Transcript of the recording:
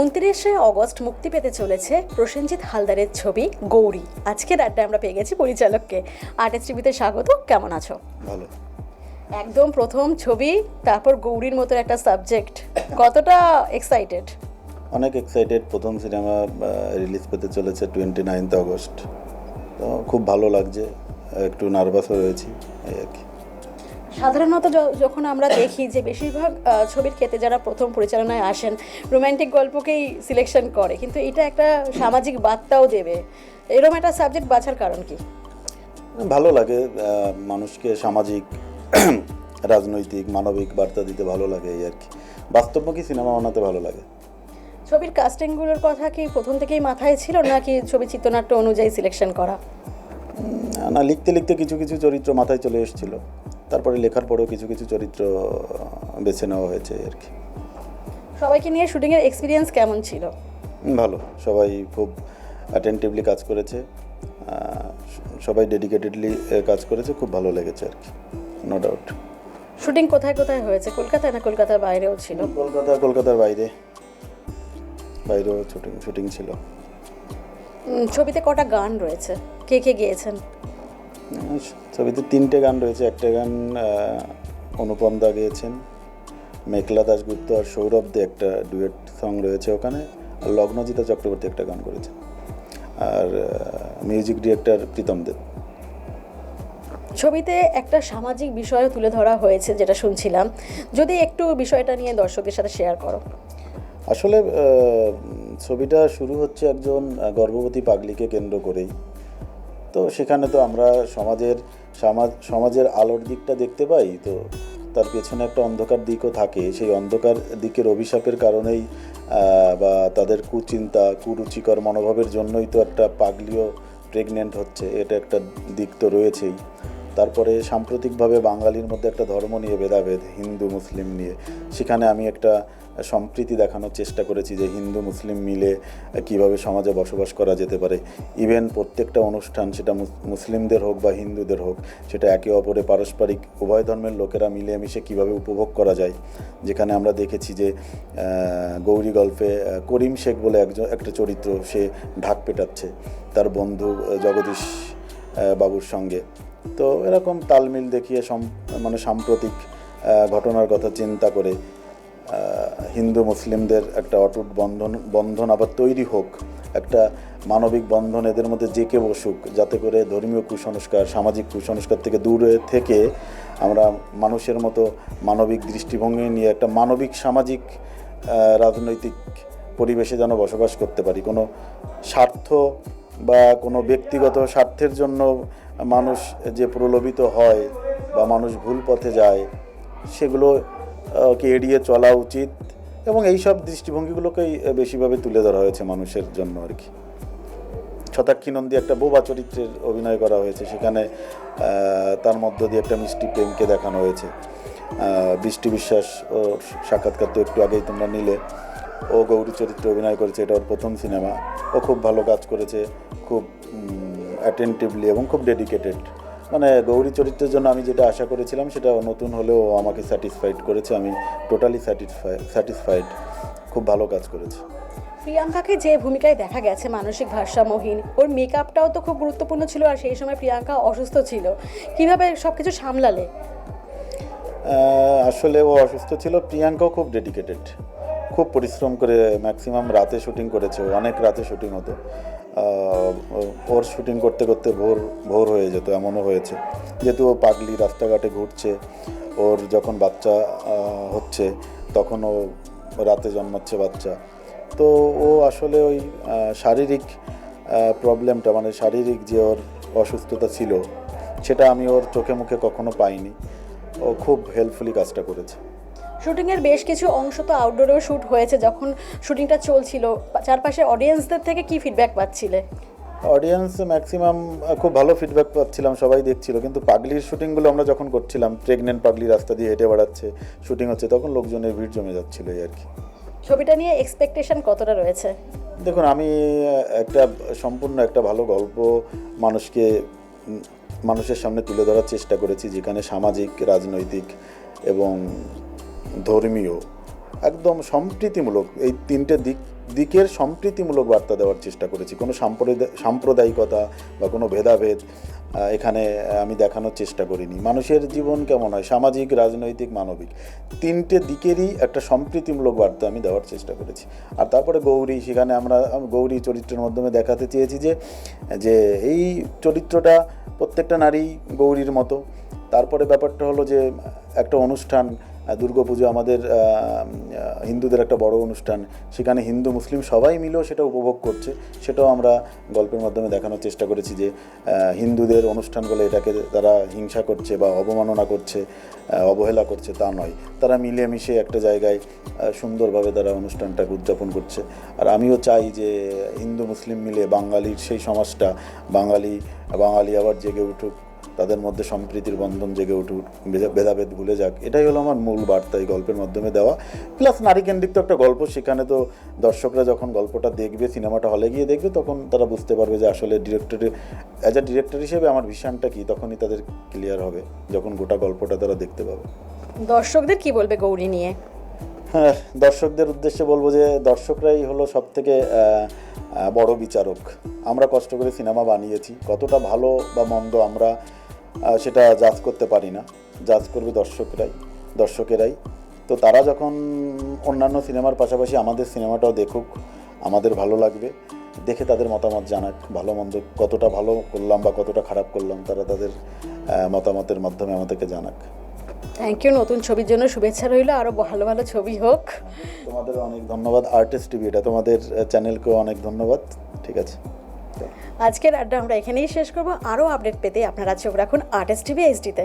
উনত্রিশে অগস্ট মুক্তি পেতে চলেছে প্রসেনজিৎ হালদারের ছবি গৌরী। আজকের আড্ডায় আমরা পেয়ে গেছি পরিচালককে। আর্টিস্ট টিভিতে স্বাগত কেমন আছো? ভালো। একদম প্রথম ছবি তারপর গৌরীর মতো একটা সাবজেক্ট কতটা এক্সাইটেড অনেক এক্সাইটেড প্রথম সিনেমা রিলিজ পেতে চলেছে টোয়েন্টি নাইনথ আগস্ট তো খুব ভালো লাগছে একটু নার্ভাসও রয়েছি এই আর কি। সাধারণত যখন আমরা দেখি যে বেশিরভাগ ছবির ক্ষেত্রে যারা প্রথম পরিচালনায় আসেন রোম্যান্টিক গল্পকেই সিলেকশন করে। কিন্তু এটা একটা সামাজিক বার্তাও দেবে। এরকম একটা সাবজেক্ট বাছার কারণ কি? ভালো লাগে মানুষকে সামাজিক রাজনৈতিক মানবিক বার্তা দিতে ভালো লাগে এই আর কি। বাস্তবমুখী সিনেমা বানাতে ভালো লাগে। ছবির কাস্টিংগুলোর কথা কি প্রথম থেকেই মাথায় ছিল নাকি ছবি চিত্রনাট্য অনুযায়ী সিলেকশন করা? না লিখতে লিখতে কিছু কিছু চরিত্র মাথায় চলে এসেছিল। তারপরে লেখার পরেও কিছু কিছু চরিত্র বেছে নেওয়া হয়েছে আর কি। সবাইকে নিয়ে শুটিংয়ের এক্সপিরিয়েন্স কেমন ছিল? ভালো। সবাই খুব অ্যাটেন্টিভলি কাজ করেছে। সবাই ডেডিকেটেডলি কাজ করেছে। খুব ভালো লেগেছে আর কি নো ডাউট শুটিং কোথায় কোথায় হয়েছে? কলকাতায় না কলকাতার বাইরেও ছিল? কলকাতা কলকাতার বাইরে। বাইরেও শুটিং শুটিং ছিল। উম, ছবিতে কটা গান রয়েছে? কে কে গিয়েছেন? ছবিতে তিনটে গান রয়েছে। একটা গান অনুপম দা গেয়েছেন মেঘলা দাশগুপ্ত আর সৌরভ দে একটা ডুয়েট সং রয়েছে ওখানে। আর লগ্নজিতা চক্রবর্তী একটা গান করেছে আর মিউজিক ডিরেক্টর প্রীতম দেব ছবিতে একটা সামাজিক বিষয় তুলে ধরা হয়েছে যেটা শুনছিলাম। যদি একটু বিষয়টা নিয়ে দর্শকদের সাথে শেয়ার করো। আসলে ছবিটা শুরু হচ্ছে একজন গর্ভবতী পাগলিকে কেন্দ্র করেই। তো সেখানে তো আমরা সমাজের সমাজ, সমাজের আলোর দিকটা দেখতে পাই, তো তার পেছনে একটা অন্ধকার দিকও থাকে। সেই অন্ধকার দিকের অভিশাপের কারণেই বা তাদের কুচিন্তা, কুরুচিকর মনোভাবের জন্যই তো একটা পাগলিও প্রেগনেন্ট হচ্ছে। এটা একটা দিক তো রয়েছেই। তারপরে সাম্প্রতিকভাবে বাঙালির মধ্যে একটা ধর্ম নিয়ে ভেদাভেদ, হিন্দু, মুসলিম নিয়ে। সেখানে আমি একটা সম্প্রীতি দেখানোর চেষ্টা করেছি যে হিন্দু, মুসলিম মিলে কীভাবে সমাজে বসবাস করা যেতে পারে। ইভেন প্রত্যেকটা অনুষ্ঠান সেটা মুসলিমদের হোক বা হিন্দুদের হোক, সেটা একে অপরে পারস্পরিক, উভয় ধর্মের লোকেরা মিলেমিশে কীভাবে উপভোগ করা যায়। যেখানে আমরা দেখেছি যে গৌরী গল্পে করিম শেখ বলে একজন, একটা চরিত্র সে ঢাক পেটাচ্ছে। তার বন্ধু জগদীশ বাবুর সঙ্গে। তো এরকম তালমিল দেখিয়ে সম- মানে সাম্প্রতিক ঘটনার কথা চিন্তা করে হিন্দু মুসলিমদের একটা অটুট বন্ধন বন্ধন আবার তৈরি হোক, একটা মানবিক বন্ধন এদের মধ্যে জেকে বসুক, যাতে করে ধর্মীয় কুসংস্কার, সামাজিক কুসংস্কার থেকে দূরে থেকে আমরা মানুষের মতো মানবিক দৃষ্টিভঙ্গি নিয়ে একটা মানবিক, সামাজিক রাজনৈতিক পরিবেশে যেন বসবাস করতে পারি। কোনো স্বার্থ বা কোনো ব্যক্তিগত স্বার্থের জন্য মানুষ যে প্রলোভিত হয় বা মানুষ ভুল পথে যায় সেগুলো আহ, কে এড়িয়ে চলা উচিত এবং এই সব দৃষ্টিভঙ্গিগুলোকেই বেশিভাবে তুলে ধরা হয়েছে মানুষের জন্য আর কি। শতাক্ষী নন্দী একটা বোবা চরিত্রের অভিনয় করা হয়েছে সেখানে তার মধ্য দিয়ে একটা মিষ্টি প্রেমকে দেখানো হয়েছে। বৃষ্টি বিশ্বাস ও সাক্ষাৎকার তো একটু আগেই তোমরা নিলে। ও গৌরী চরিত্রে অভিনয় করেছে এটা ওর প্রথম সিনেমা। ও খুব ভালো কাজ করেছে খুব অ্যাটেন্টিভলি এবং খুব ডেডিকেটেড মানে গৌরী চরিত্রের জন্য আমি যেটা আশা করেছিলাম সেটা নতুন হলেও আমাকে স্যাটিসফাইড করেছে। আমি টোটালি স্যাটিসফাই স্যাটিসফাইড খুব ভালো কাজ করেছে। প্রিয়াঙ্কাকে যে ভূমিকায় দেখা গেছে মানসিক ভারসাম্যহীন ওর মেকআপটাও তো খুব গুরুত্বপূর্ণ ছিল আর সেই সময় প্রিয়াঙ্কা অসুস্থ ছিল। কীভাবে সব কিছু সামলালে আসলে ও অসুস্থ ছিল প্রিয়াঙ্কাও খুব ডেডিকেটেড খুব পরিশ্রম করে ম্যাক্সিমাম রাতে শুটিং করেছে, অনেক রাতে শুটিং হতো। ওর শুটিং করতে করতে ভোর ভোর হয়ে যেত, এমনও হয়েছে। যেহেতু ও পাগলি রাস্তাঘাটে ঘুরছে, ওর যখন বাচ্চা হচ্ছে, তখন ও রাতে জন্মাচ্ছে বাচ্চা। তো ও আসলে ওই শারীরিক প্রবলেমটা মানে শারীরিক যে ওর অসুস্থতা ছিল, সেটা আমি ওর চোখে মুখে কখনো পাইনি। ও খুব হেল্পফুলি কাজটা করেছে। শুটিংয়ের বেশ কিছু অংশ তো আউটডোরেও শ্যুট হয়েছে যখন শুটিংটা চলছিল। চারপাশে অডিয়েন্সদের থেকে কি ফিডব্যাক পাচ্ছিলে? অডিয়েন্স ম্যাক্সিমাম খুব ভালো ফিডব্যাক পাচ্ছিলাম সবাই দেখছিল। কিন্তু পাগলির শুটিংগুলো আমরা যখন করছিলাম প্রেগনেন্ট পাগলি রাস্তা দিয়ে হেঁটে বেড়াচ্ছে শুটিং হচ্ছে তখন লোকজনের ভিড় জমে যাচ্ছিল আর কি। ছবিটা নিয়ে এক্সপেকটেশন কতটা রয়েছে? দেখুন আমি একটা সম্পূর্ণ একটা ভালো গল্প মানুষকে মানুষের সামনে তুলে ধরার চেষ্টা করেছি যেখানে সামাজিক রাজনৈতিক এবং ধর্মীয়, একদম সম্প্রীতিমূলক, এই তিনটে দিক, দিকের সম্প্রীতিমূলক বার্তা দেওয়ার চেষ্টা করেছি। কোনো সাম্প্রদায়, সাম্প্রদায়িকতা বা কোনো ভেদাভেদ এখানে আমি দেখানোর চেষ্টা করিনি। মানুষের জীবন কেমন হয়? সামাজিক, রাজনৈতিক, মানবিক, তিনটে দিকেরই একটা সম্প্রীতিমূলক বার্তা আমি দেওয়ার চেষ্টা করেছি। আর তারপরে গৌরী, সেখানে আমরা, গৌরী চরিত্রের মাধ্যমে দেখাতে চেয়েছি যে যে এই চরিত্রটা প্রত্যেকটা নারী গৌরীর মতো। তারপরে ব্যাপারটা হলো যে, একটা অনুষ্ঠান দুর্গাপুজো আমাদের হিন্দুদের একটা বড় অনুষ্ঠান। সেখানে হিন্দু, মুসলিম সবাই মিলেও সেটা উপভোগ করছে। সেটাও আমরা গল্পের মাধ্যমে দেখানোর চেষ্টা করেছি যে হিন্দুদের অনুষ্ঠান বলে এটাকে তারা হিংসা করছে বা অবমাননা করছে অবহেলা করছে, তা নয়। তারা মিলেমিশে একটা জায়গায় সুন্দরভাবে তারা অনুষ্ঠানটাকে উদযাপন করছে। আর আমিও চাই যে, হিন্দু, মুসলিম মিলে বাঙালির সেই সমাজটা, বাঙালি বাঙালি আবার জেগে উঠুক। তাদের মধ্যে সম্প্রীতির বন্ধন জেগে উঠুক ভেদা- ভেদাভেদ ভুলে যাক। এটাই হলো আমার মূল বার্তা এই গল্পের মাধ্যমে দেওয়া। প্লাস নারী কেন্দ্রিক তো একটা গল্প সেখানে তো দর্শকরা যখন গল্পটা দেখবে সিনেমাটা হলে গিয়ে দেখবে তখন তারা বুঝতে পারবে যে আসলে ডিরেক্টরের অ্যাজ আ ডিরেক্টর হিসেবে আমার ভিশনটা কি? তখনই তাদের ক্লিয়ার হবে যখন গোটা গল্পটা তারা দেখতে পাবে। দর্শকদের কি বলবে গৌরী নিয়ে? হ্যাঁ দর্শকদের উদ্দেশ্যে বলব যে দর্শকরাই হলো সব থেকে বড় বিচারক। আমরা কষ্ট করে সিনেমা বানিয়েছি কতটা ভালো বা মন্দ আমরা সেটা জাজ করতে পারি না। জাজ করবে দর্শকরাই দর্শকেরাই। তো তারা যখন অন্যান্য সিনেমার পাশাপাশি আমাদের সিনেমাটাও দেখুক আমাদের ভালো লাগবে দেখে তাদের মতামত জানাক ভালো মন্দ কতটা ভালো করলাম বা কতটা খারাপ করলাম তারা তাদের মতামতের মাধ্যমে আমাদেরকে জানাক। থ্যাংক ইউ নতুন ছবির জন্য শুভেচ্ছা রইল। আরও ভালো ভালো ছবি হোক। তোমাদের অনেক ধন্যবাদ আর্টিস্ট টিভি এটা তোমাদের চ্যানেলকেও অনেক ধন্যবাদ। ঠিক আছে। আজকের আড্ডা আমরা এখানেই শেষ করব। আরও আপডেট পেতে আপনারা চোখ রাখুন আর্টিস্ট টিভি এইচডিতে।